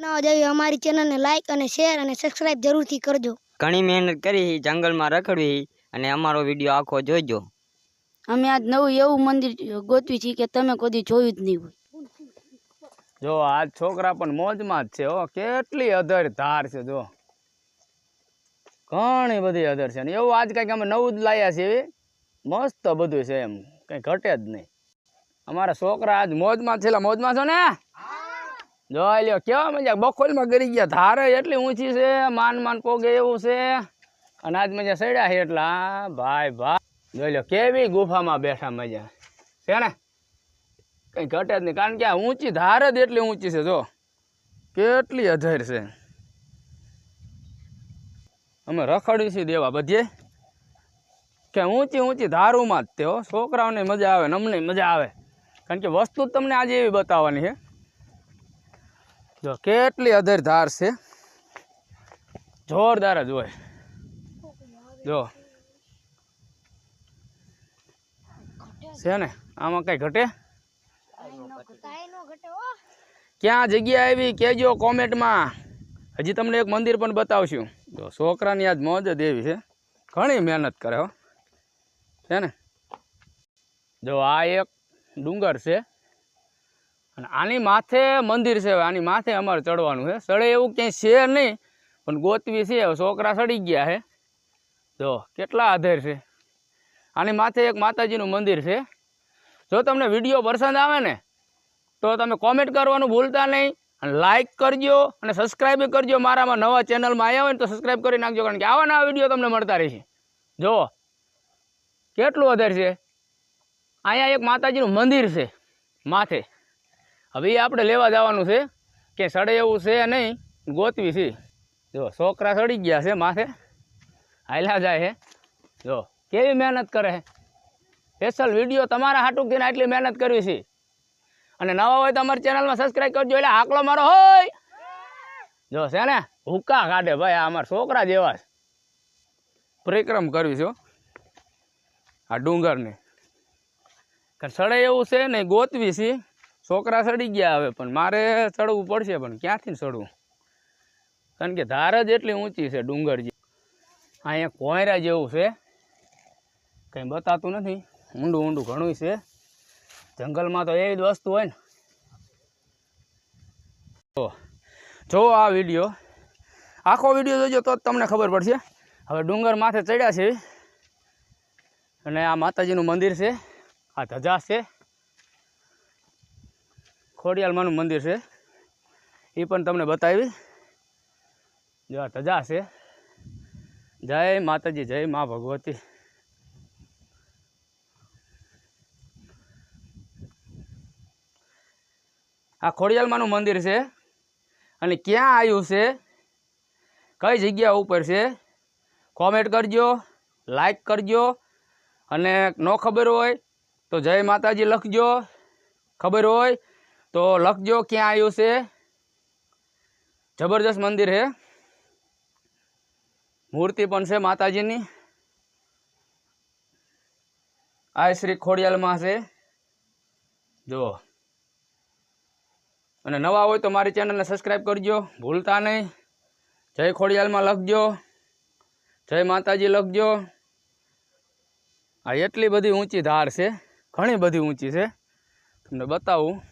બનાવવા જેવી અમારી ચેનલને લાઈક અને શેર અને સબસ્ક્રાઇબ જરૂરથી કરજો. ઘણી મહેનત કરી જંગલમાં રખડવી અને અમારો વીડિયો આખો જોજો. અમે આજ નવું એવું મંદિર ગોતવી છીએ કે તમે કોઈ જોયું જ નહીં હોય. જો આ છોકરા પણ મોજમાં જ છે હો. કેટલી અધર ધાર છે જો. ઘણી બધી અધર છે. ને એવું આજ કંઈક અમે નવું જ લાવ્યા છે એવી મસ્ત બધું છે એમ. કંઈ ઘટે જ નહીં. અમારા છોકરા આજ મોજમાં છેલ્લા મોજમાં છો ને? જો લ્યો, કેવા મજા બખોલમાં ગરી ગયા. ધારે એટલી ઊંચી છે, માન માન પોગે એવું છે. અને આજ મજા સડ્યા છે એટલા. ભાઈ ભાઈ. જોઈ લ્યો, કેવી ગુફામાં બેઠા મજા. છે ને? કઈ ઘટે જ નહીં. કારણ કે આ ઊંચી, ધાર જ એટલી ઊંચી છે, જો. કેટલી અધર છે. અમે રખડ્યું છીએ દેવા બધે. કે ઊંચી ઊંચી ધારુમાં જ તેઓ છોકરાઓને મજા આવે અમને મજા આવે. કારણ કે વસ્તુ તમને આજે એવી બતાવવાની છે. જો કેટલી અધર ધાર છે? જોરદાર જ હોય. જો. છે ને? આમાં કઈ ઘટે? ક્યાં જગ્યા આવી કેજો કોમેન્ટમાં. હજી તમને એક મંદિર પણ બતાવશું. જો, છોકરાની આજ મોજ જ એવી છે. ઘણી મહેનત કરે હો. છે ને? જો, આ એક ડુંગર છે. અને આની માથે મંદિર છે આની માથે અમારે ચડવાનું છે. સડે એવું ક્યાંય છે નહીં, પણ ગોતવી છે. છોકરા સડી ગયા છે. જો, કેટલા આધેર છે. આની માથે એક માતાજીનું મંદિર છે. જો તમને વીડિયો પસંદ આવે ને, તો તમે કોમેન્ટ કરવાનું ભૂલતા નહીં અને લાઇક કરજો અને સબસ્ક્રાઈબ કરજો મારામાં નવા ચેનલમાં આવ્યા હોય ને તો સબસ્ક્રાઈબ કરી નાખજો, કારણ કે આવા નવા વીડિયો તમને મળતા રહેશે. જો, કેટલું વધારે છે? અહીંયા એક માતાજીનું મંદિર છે, માથે. હવે એ આપણે લેવા જવાનું છે કે સડે એવું છે નહીં, ગોતવી છે. જો, છોકરા સડી ગયા છે માથે. હાલ્યા જાય છે જો, કેવી મહેનત કરે છે સ્પેશિયલ વીડિયો તમારા હાટુક થઈને આટલી મહેનત કરવી છે. અને નવા હોય તો ચેનલમાં સબસ્ક્રાઈબ કરજો, એટલે આકલો મારો હોય. જો, છે ને? હુક્કા કાઢે ભાઈ, આ અમારા છોકરા જેવા છે. પરિક્રમ કરવી છે આ ડુંગરને. સડે એવું છે ને ગોતવી છે. છોકરા સડી ગયા હવે, પણ મારે ચડવું પડશે, પણ ક્યાંથી ચડવું કારણ કે ધાર જ એટલી ઊંચી છે ડુંગર જે અહીંયા કોયરા જેવું છે. કંઈ બતાતું નથી. ઊંડું ઊંડું ઘણું છે. જંગલમાં તો એવી જ વસ્તુ હોય ને. જો જો આ વીડિયો. આખો વીડિયો જોજો તો જ તમને ખબર પડશે. હવે ડુંગર માથે ચડ્યા છે. અને આ માતાજીનું મંદિર છે. આ ધજા છે. ખોડિયાલમાનું મંદિર છે. એ પણ તમને બતાવી. જો આ ધજા છે. જય માતાજી, જય મા ભગવતી. આ ખોડિયાલમાનું મંદિર છે. અને ક્યાં આવ્યું છે? કઈ જગ્યા ઉપર છે? કોમેન્ટ કરજો, લાઈક કરજો. અને ન ખબર હોય તો જય માતાજી લખજો. ખબર હોય તો લખજો ક્યાં આવ્યું છે? જબરજસ્ત મંદિર છે મૂર્તિ પણ છે માતાજીની. આ શ્રી ખોડિયાલમાં છે. જુઓ. અને નવા હોય તો મારી ચેનલને સબસ્ક્રાઈબ કરજો. ભૂલતા નહીં. જય ખોડિયાલમાં લખજો. જય માતાજી લખજો. આ એટલી બધી ઊંચી ધાર છે. ઘણી બધી ઊંચી છે. તમને બતાવું.